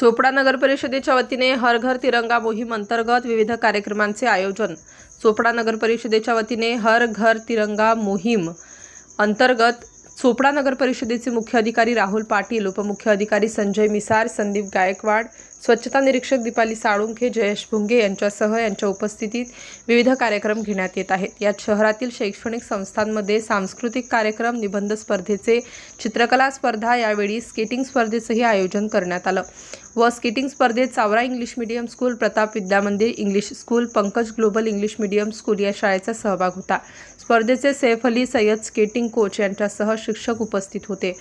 चोपडा नगर परिषदेच्या वतीने हर घर तिरंगा मोहीम अंतर्गत विविध कार्यक्रमांचे आयोजन. चोपडा नगर परिषदेच्या वतीने हर घर तिरंगा मोहीम अंतर्गत चोपडा नगर परिषदेचे मुख्य अधिकारी राहुल पाटील उपमुख्य अधिकारी संजय मिसार संदीप गायकवाड स्वच्छता निरीक्षक दीपाली साळुंखे जयेश भुंगे यांच्यासह यांच्या उपस्थितीत विविध कार्यक्रम घेण्यात येत आहेत. यात शहरातील शैक्षणिक संस्थांमध्ये सांस्कृतिक कार्यक्रम निबंध स्पर्धेचे चित्रकला स्पर्धा यावेळी स्केटिंग स्पर्धेचंही आयोजन करण्यात आलं. व स्केटिंग स्पर्धेत Chavara English medium school Pratap Vidyamandir English school Pankaj global English medium school या शाळेचा सहभाग होता. स्पर्धेचे सैफ अली सय्यद स्केटिंग कोच यांच्यासह शिक्षक उपस्थित होते.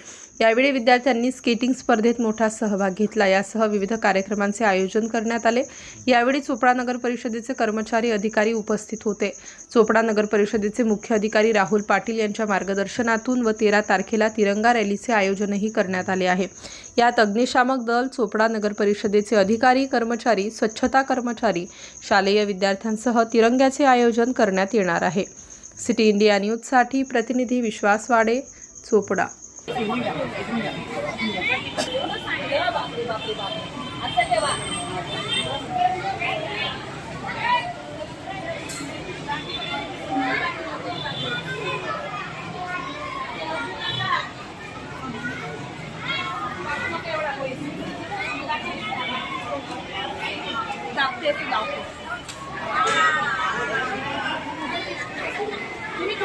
यावेळी विद्यार्थ्यांनी स्केटिंग स्पर्धेत मोठा सहभाग घेतला. यासह विविध कार्यक्रमांचे आयोजन करण्यात आले. यावेळी चोपडा नगर परिषदेचे कर्मचारी अधिकारी उपस्थित होते. चोपडा नगर परिषदेचे मुख्य अधिकारी राहुल पाटील यांच्या मार्गदर्शनातून व तेरा तारखेला तिरंगा रॅलीचे आयोजनही करण्यात आले आहे. यात अग्निशामक दल चोपडा नगर परिषदेचे अधिकारी कर्मचारी स्वच्छता कर्मचारी शालेय विद्यार्थ्यांसह तिरंग्याचे आयोजन करण्यात येणार आहे. सिटी इंडिया न्यूजसाठी प्रतिनिधी विश्वास वाडे चोपडा.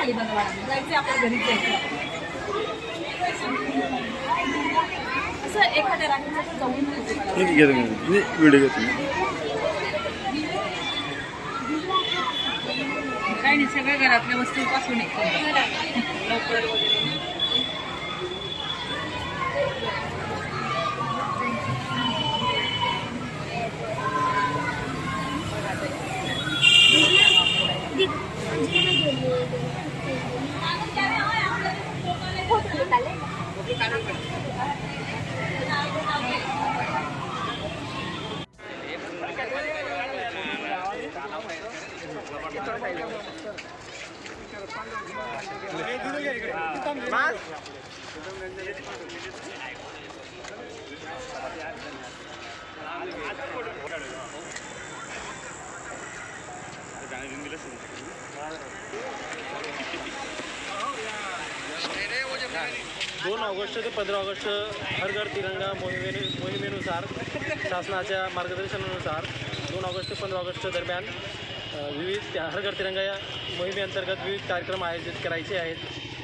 बघा मॅडम जायचं आपल्या घरी जायचं असं एखाद्या रात्रीचं जाऊन व्हिडिओ मी काही नाही सगळ्या घरातल्या वस्तू पासून लवकर दोन ऑगस्ट ते पंधरा ऑगस्ट हर घर तिरंगा मोहिमे मोहिमेनुसार शासनाच्या मार्गदर्शनानुसार दोन ऑगस्ट ते पंधरा ऑगस्ट दरम्यान विविध त्या हर घर तिरंगा या मोहिमेअंतर्गत विविध कार्यक्रम आयोजित करायचे आहेत.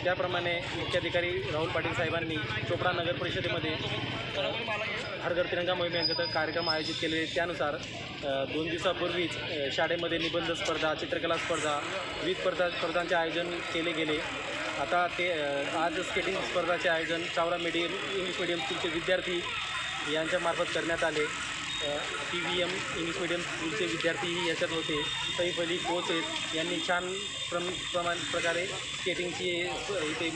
त्याप्रमाणे मुख्याधिकारी राहुल पाटील साहेबांनी चोपडा नगर परिषदेमध्ये अ, हर घर तिरंगा मोहिमेअंतर्गत कार्यक्रम आयोजित केले त्यानुसार दोन दिवसापूर्वीच शाळेमध्ये निबंध स्पर्धा चित्रकला स्पर्धा विविध स्पर्धा स्पर्धांचे आयोजन केले गेले. आता ते आज स्केटिंग स्पर्धाचे आयोजन चावरा मीडियम इंग्लिश मिडियम विद्यार्थी यांच्यामार्फत करण्यात आले. T V M English medium स्कूलचे विद्यार्थीही याच्यात होते. सैफ अली कोच आहेत. यांनी छान प्रम प्रमाण प्रकारे स्केटिंगची इथे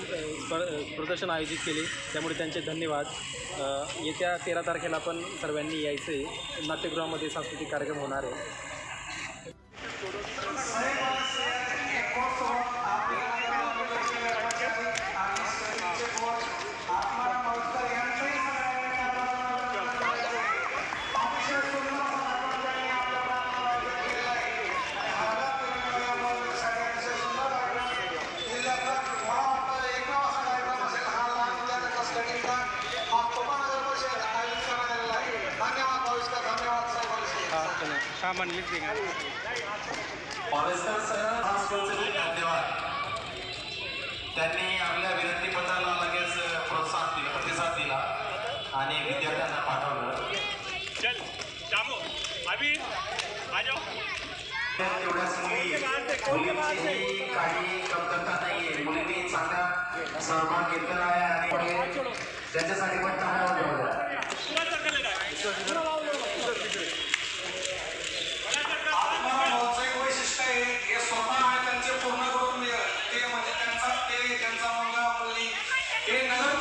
प्रदर्शन आयोजित केले. त्यामुळे त्यांचे धन्यवाद. येत्या तेरा तारखेला पण सर्वांनी यायचं. आहे नाट्यगृहामध्ये सांस्कृतिक कार्यक्रम होणार आहे. सामान लिख फॉरेस्टर सर धन्यवाद त्यांनी आपल्या विनंती पत्राला लगेच प्रोत्साहन दिलं प्रतिसाद दिला आणि विद्यार्थ्यांना पाठवलं चल शामो अभी आ जाओ तेवढ्याच मुली मुलींचीही काही कमतरता नाहीये. मुलींनी चांगला सहभाग घेतलेला आहे. त्याच्यासाठी पण टाळ्या वाजवल्या. एक वैशिष्ट्य आहे हे स्वतः आहे त्यांचे पूर्ण करून ते म्हणजे त्यांचा ते त्यांचा मुलगा मुली हे नगर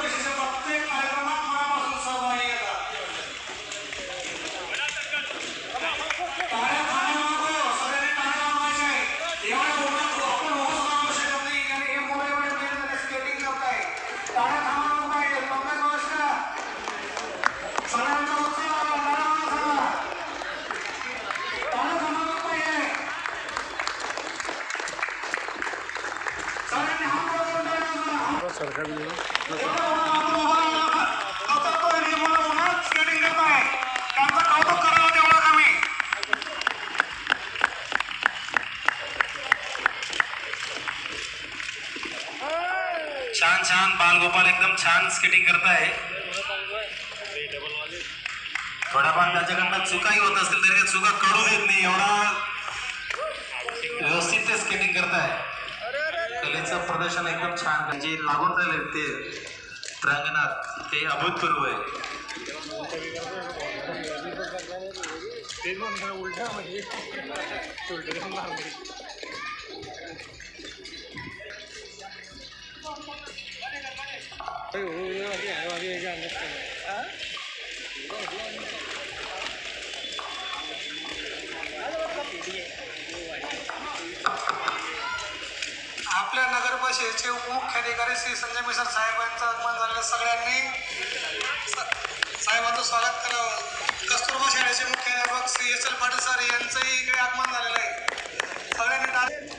सरकारी छान. छान बालगोपाल एकदम छान स्केटिंग करत आहे थोडाफार त्याच्याकडनं चुकाही होत असतील तरी चुका करू येत नाही. एवढा प्रदर्शन एकदम छान जे लागून राहिले ते प्रांगणात ते अभूतपूर्व आहे आपल्या नगर परिषदेचे अधिकारी श्री संजय मिश्र साहेबांचं आगमन झालेलं सगळ्यांनी साहेबांचं स्वागत करावं कस्तुरबा शाळेचे मुख्याध्यापक Shri S L Patil sir यांचंही इकडे आगमन झालेलं आहे. सगळ्यांनी टाळी-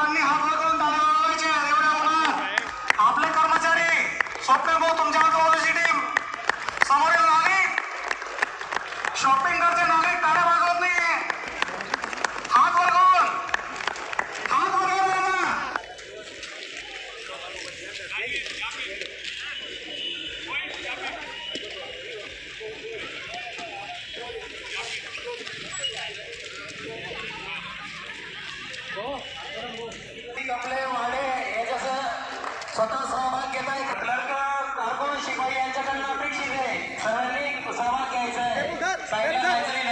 आणि हात करून आपले कर्मचारी स्वप्न भाऊ तुमच्या आजूबाजूची टीम समोरील नागरिक शॉपिंग करते नागरिक टाळ्या वाजवत नाहीये हात वर करून हात वर करून आणा. आपले वाडे हे जसं स्वतः सहभाग घेत आहे क्लर्क कारकून शिपाई यांच्याकडनं अपेक्षित आहे. सर्वांनी सहभाग घ्यायचा आहे